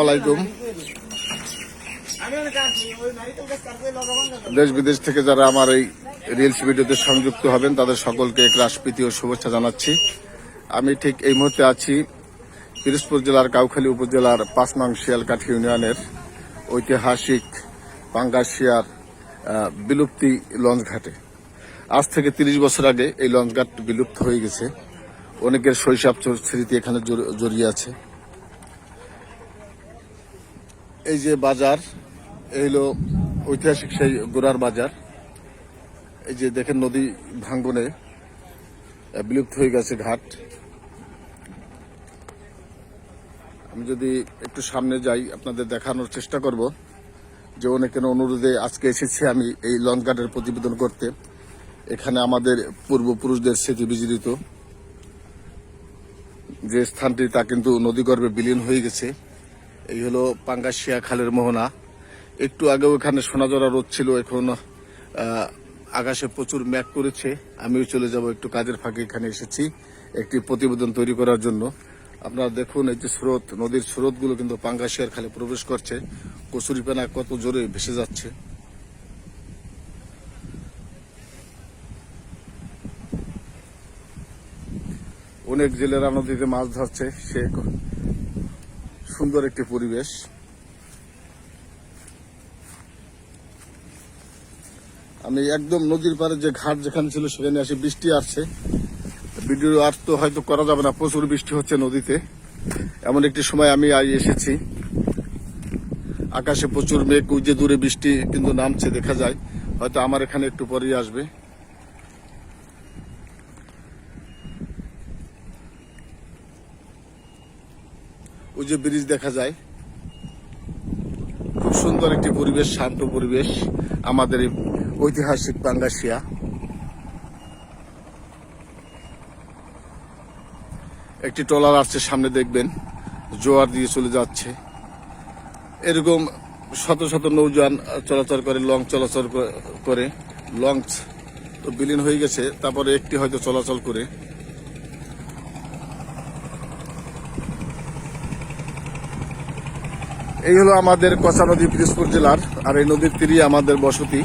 আলাইকুম। দেশ বিদেশ থেকে যারা আমার এই রিলস ভিডিওতে সংযুক্ত হবেন, তাদের সকলকে এক রাষ্ট্রপতি ও শুভেচ্ছা জানাচ্ছি। আমি ঠিক এই মুহূর্তে আছি পিরোজপুর জেলার কাউখালী উপজেলার পাঁচ শিয়ালকাঠি ইউনিয়নের ঐতিহাসিক পাঙ্গাশিয়ার বিলুপ্তি লঞ্চ ঘাটে। আজ থেকে তিরিশ বছর আগে এই লঞ্চ ঘাট বিলুপ্ত হয়ে গেছে। অনেকের শৈশব স্মৃতি এখানে জড়- জড়িয়ে আছে। এই যে বাজার, এই হলো ঐতিহাসিক সেই গোড়ার বাজার। এই যে দেখেন নদী ভাঙ্গনে বিলুপ্ত হয়ে গেছে ঘাট। আমি যদি একটু সামনে যাই, আপনাদের দেখানোর চেষ্টা করব যে অনেকের অনুরোধে আজকে এসেছি আমি এই লঞ্চ ঘাটের প্রতিবেদন করতে। এখানে আমাদের পূর্বপুরুষদের স্মৃতি বিজড়িত যে স্থানটি তা কিন্তু নদীগর্ভে বিলীন হয়ে গেছে। এই হলো পাঙ্গাশিয়া খালের মোহনা। একটু আগেও এখানে সোনাজরা রোদ ছিল, এখন আকাশে প্রচুর ম্যাক করেছে। আমিও চলে যাব একটু কাজের ফাঁকে, এখানে এসেছি একটি প্রতিবেদন তৈরি করার জন্য। আপনারা দেখুন, এই যে স্রোত, নদীর স্রোতগুলো কিন্তু পাঙ্গাশিয়ার খালে প্রবেশ করছে। কচুরিপানা কত জোরে ভেসে যাচ্ছে। অনেক জেলেরা নদীতে মাছ ধরছে, সে সুন্দর একটি পরিবেশ। আমি একদম নদীর পাড়ে যে ঘাট যেখানে ছিল, সেখানে আসি বৃষ্টি আসছে। ভিডিও আর তো হয়তো করা যাবে না, প্রচুর বৃষ্টি হচ্ছে নদীতে। এমন একটি সময় আমি এসেছি। আকাশে প্রচুর মেঘ যে দূরে বৃষ্টি কিন্তু নামছে, দেখা যায়। হয়তো আমার এখানে একটু পরেই আসবে। ওই যে ব্রিজ দেখা যায়, খুব সুন্দর একটি পরিবেশ, শান্ত পরিবেশ, আমাদের এই ঐতিহাসিক পাঙ্গাসিয়া একটি ট্রলার আসছে, সামনে দেখবেন, জোয়ার দিয়ে চলে যাচ্ছে। এরকম শত শত নৌযান চলাচল করে লং চলাচল করে, লঞ্চ তো বিলীন হয়ে গেছে, তারপরে একটি হয়তো চলাচল করে। এই হলো আমাদের কচা নদী পিরোজপুর জেলার, আর এই নদীর তীরে আমাদের বসতি,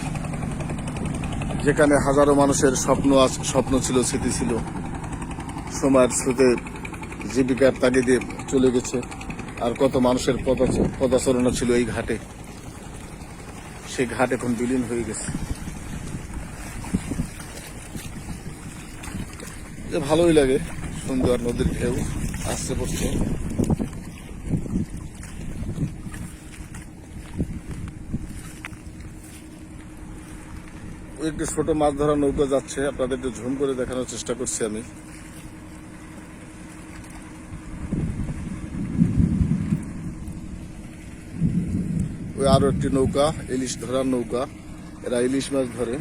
যেখানে হাজারো মানুষের স্বপ্ন স্বপ্ন ছিল, স্মৃতি ছিল। সময়ের স্রোতে জীবিকার তাগিদে চলে গেছে, আর কত মানুষের পদাচ- পদাচরণা ছিল এই ঘাটে। সেই ঘাট এখন বিলীন হয়ে গেছে। ভালোই লাগে, সুন্দর নদীর ঢেউ আসছে পড়ছে একটি ছোট মাছ ধরা নৌকা যাচ্ছে। আপনাদের একটু ঝুম করে দেখানোর চেষ্টা করছি আমি। ওই আরও একটি নৌকা, ইলিশ ধরার নৌকা। এরা ইলিশ মাছ ধরে।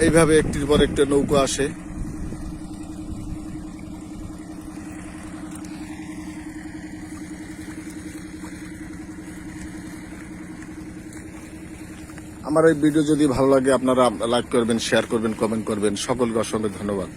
এইভাবে একটির পর একটা নৌকা আসে। আমার এই ভিডিও যদি ভালো লাগে, আপনারা লাইক করবেন শেয়ার করবেন কমেন্ট করবেন। সকলকে অসংখ্য ধন্যবাদ।